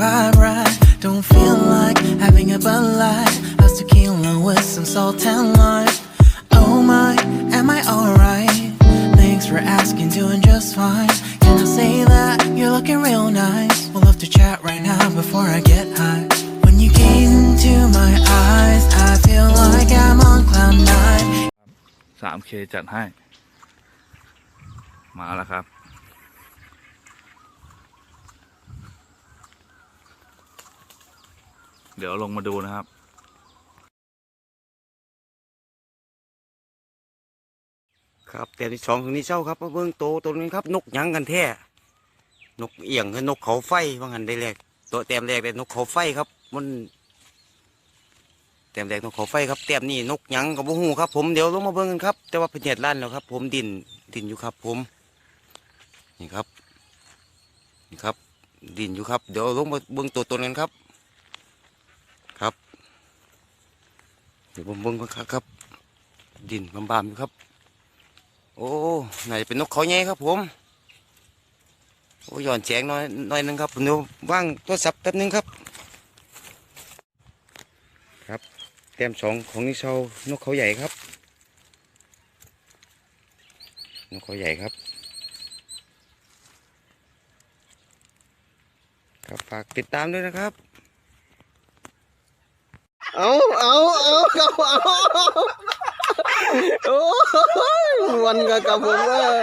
vibe right. Don't feel like having a bud light. How's tequila with some salt and lime? Oh my, am I alright? Thanks for asking, doing just fine. Can I say that you're looking real nice? We'll have to chat right now before I get high. When you gaze into my eyes, I feel like I'm on cloud nine. สามเคจัดให้ มาแล้วครับ เดี๋ยวลงมาดูนะครับ ครับแต่ที่สองถึงนี้เช้าครับเบิ้งโตตัวนี้ครับ นกยังกันแท้นกเอียงคือนกเขาไฟว่างันได้แรกตัวแต้มแรกเป็นนกเขาไฟครับ มันแต้มแรกนกเขาไฟครับแต้มนี่นกยังกับบุหูครับผมเดี๋ยวลงมาเบิ้งกันครับ แต่ว่าเป็นเหตุลั่นแล้วครับ ผมดินดินอยู่ครับ ผมนี่ครับนี่ครับ ดินอยู่ครับ เดี๋ยวลงมาเบิ้งตัวตนกันครับ เดี๋ยวผมเบิ้งกันครับครับ ดินบามๆอยู่ครับ โอ้นาจะเป็นนกเขาใหญ่ครับ ผมโอ้ย้อนแสงน้อยน้อยนึงครับผมเดี๋ยวว่างโทรศัพท์แป๊บนึงครับ ครับแต้มสองของนิเชานกเขาใหญ่ครับนกเขาใหญ่ครับ ครับฝากติดตามด้วยนะครับ เอาเอาเอาครับเอาโอ้ยวันกับกับผมเออ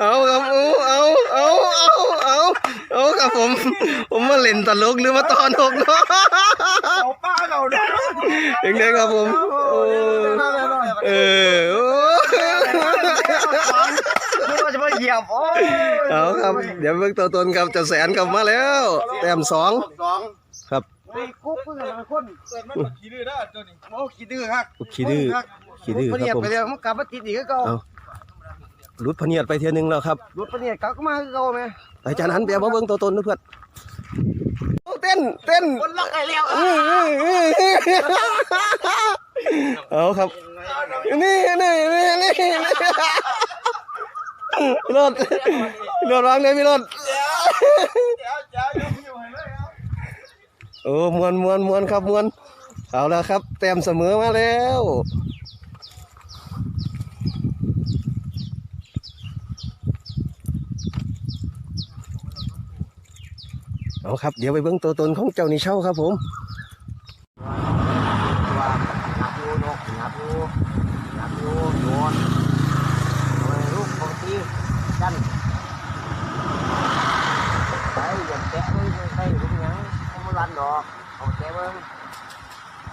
เอาครับเอาเอาเอาเอาเอาเอาครับผม ผมมาเล่นตลกหรือมาตอนหกเนาะเอาป้าเราเด้อยังไงครับผมโอ้เออโอ้นึกว่าจะมาเหยียบโอ้ยเอาครับ เดี๋ยวเบิ่งตัวตนครับเจะแสนกลับมาแล้ว แต้มสองสองครับ ไอ้กุ๊กเพิ่งเป็นคนเกิดมันขี้ดื้อนะตัวนี้โอ้ขี้ดื้อครับขี้ดื้อขี้ดื้อรถครับผมไปแล้วมันกลับมาติดอีกก็เก่าเอารุดพะเนียดไปเทียหนึงแล้วครับรถปะเนี่ยกลับมาคือเก่าไหมไปจานหันเปียมาเบิ่งตัวตนนะเพื่อนโอ้เต้นเต้นคนล็อกไอ้แล้วอื้ออื้ออื้อเอาครับนี่นี่นี่นี่พี่รถพี่รถวางเลยพี่รถ เดี๋ยวเดี๋ยวยกอยู่ให้เลยครับ โอ้มวนมวนมวนครับมวนเอาแล้วครับเต็มเสมอมาแล้วเอาครับ เดี๋ยวไปเบิ่งตัวตนของเจ้านี่เช่าครับผมว่าหนักอยู่นกหนักอยู่หนักอยู่โยนโดยลูกปกติกันไปอย่าแตะเลยไม่ใช่ลูกหยัง เขาไม่รันดอกเอาแตะเบิ้ง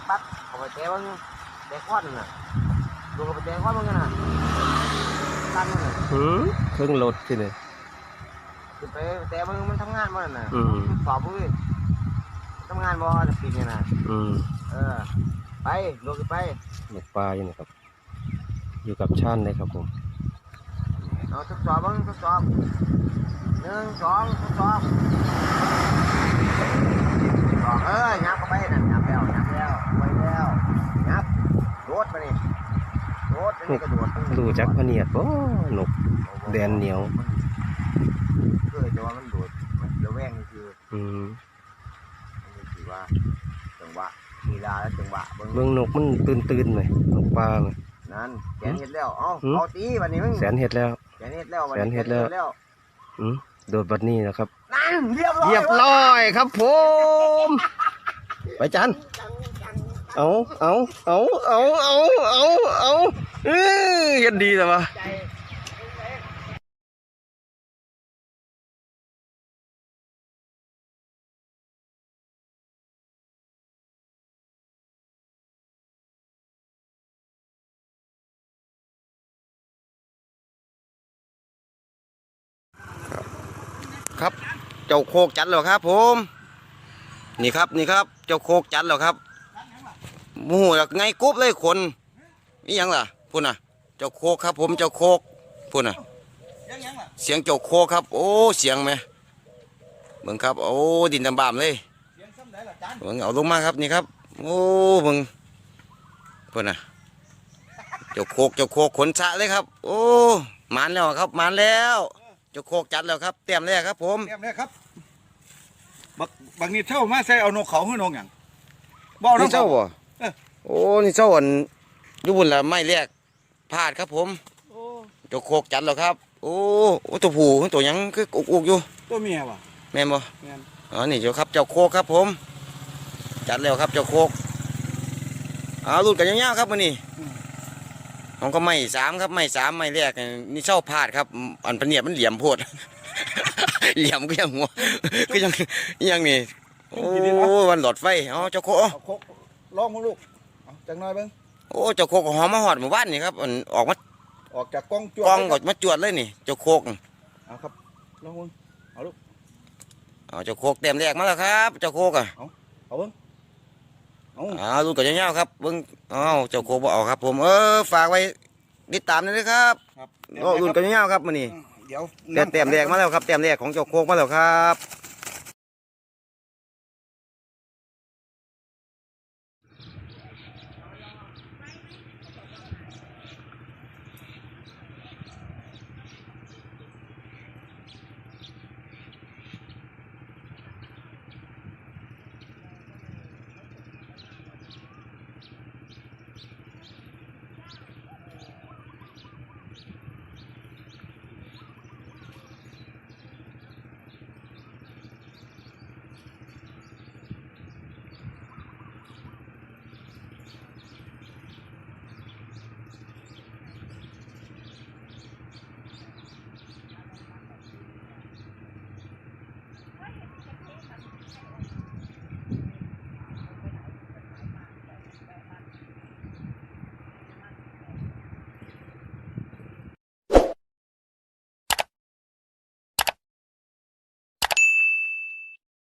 ปัดเอาไปแตะเบิ้งแตะก้อนน่ะดูกับไปแตะก้อนมันกันน่ะตันมันน่ะหืมเครื่องรถที่นี่คือไปแตะเบิ้งมันทำงานบ่นั่นน่ะอืมสอบเว้ยทำงานบ่จะปิดเนี่ยน่ะอืมเออ ไปลงไปหมกปลาอยู่นะครับ อยู่กับชานเลยครับผมเอาทดสอบเบ้างทดสอบหนึ่งสองทดสอบสองเอ้ยยับเข้าไปนั่นยับแล้วยับแล้วไว้แล้วยับโดดไปนี่โดดอั นนี้ก็โดดดูจักพะเนียดโอ้หนกแดนเหนียวเกิดแต่ว่ามันโดดมันระแวงนี่คืออืมอันนี้คือว่าจังหวะลีลาและจังหวะเบิ่งเบิ่งนกมันตื่นตื่นๆไหมนกปลาไหม นั่นแกนเห็ดแล้วเอ้าหืม เอาตีวันนี้มึงแสนเห็ดแล้วแกนเห็ดแล้ววันแกนเฮ็ดแล้วแล้ว อืมโดดบัดนี้นะครับ นั่นเรียบร้อยเรียบร้อยครับผม ไปจัน เอาเอาเอาเอาเอาเอาเอา เออเฮ็ดดีแต่ว่าครับ เจ้าโคกจัดแล้วครับผม นี่ครับนี่ครับ เจ้าโคกจัดแล้วครับโมโหจากไงกุ๊บเลยคนนี่ยังล่ะ พูดน่ะเจ้าโคกครับ ผมเจ้าโคกพูดน่ะเสียงเจ้าโคกครับ โอ้เสียงไหมเบิ่งครับ โอ้ดินดำบามเลยเบิ่งเอาลงมาครับนี่ครับ โอ้เบิ่งพูดน่ะเจ้าโคกเจ้าโคกขนสะเลยครับ โอ้หมานแล้วครับหมานแล้วเจ้าโคกจัดแล้วครับเตรียมแล้วครับ ผมเรียบเลยครับบักบักนี่เท่ามาใส่เอานกเขาให้นกหยังบ่เอานนี่กเจ้าเขาบ่เอ้อโอ้นี่เจ้าอันอยู่บุญละไม่แรก พลาดครับผมโอ้เจ้าโคกจัดแล้วครับ โอ้โอ้ตัวผู้ตัวหยังคืออุกอุกอยู่ตัวเมียว่ะแม่นบ่แม่นอ๋อนี่เจ้าครับเจ้าโคกครับผม จัดแล้วครับเจ้าโคกเอารุ่นกันยาวๆครับมื้อนี้ผมก็ไม่สามครับไม่สามไม่แรกนี่เช่าพลาดครับ อันพะเนียดมันเหลี่ยมโพด เหลี่ยมก็ยังหัวก็ยังยังนี่โอ้วันหลอดไฟเอาเจ้าโคกเอาคกลองมึงลูกเอาจังน้อยเบิ่ง โอ้เจ้าโคกก็หอมมาหอดหมู่บ้านนี่ครับอันออกมาออกจากกล้องจวดกองเลยคก็รับมาจวดเลยนี่ เจ้าโคกเอาครับลองมึงเอาเจ้าโคกเต็มแรกมาแล้วครับ เจ้าโคกอะเอาเบิ่งเอาเอารุ่นกันยาวๆครับเบิ่งเอาเจ้าโคกบ่เอาครับ ผมเออฝากไว้ติดตามด้วยนะครับครับโอ้รุ่นกันยาวๆครับมื้อนี้เดี๋ยวแต่เต็มแรกมาแล้วครับเต็มแรกของเจ้าโคกมาแล้วครับ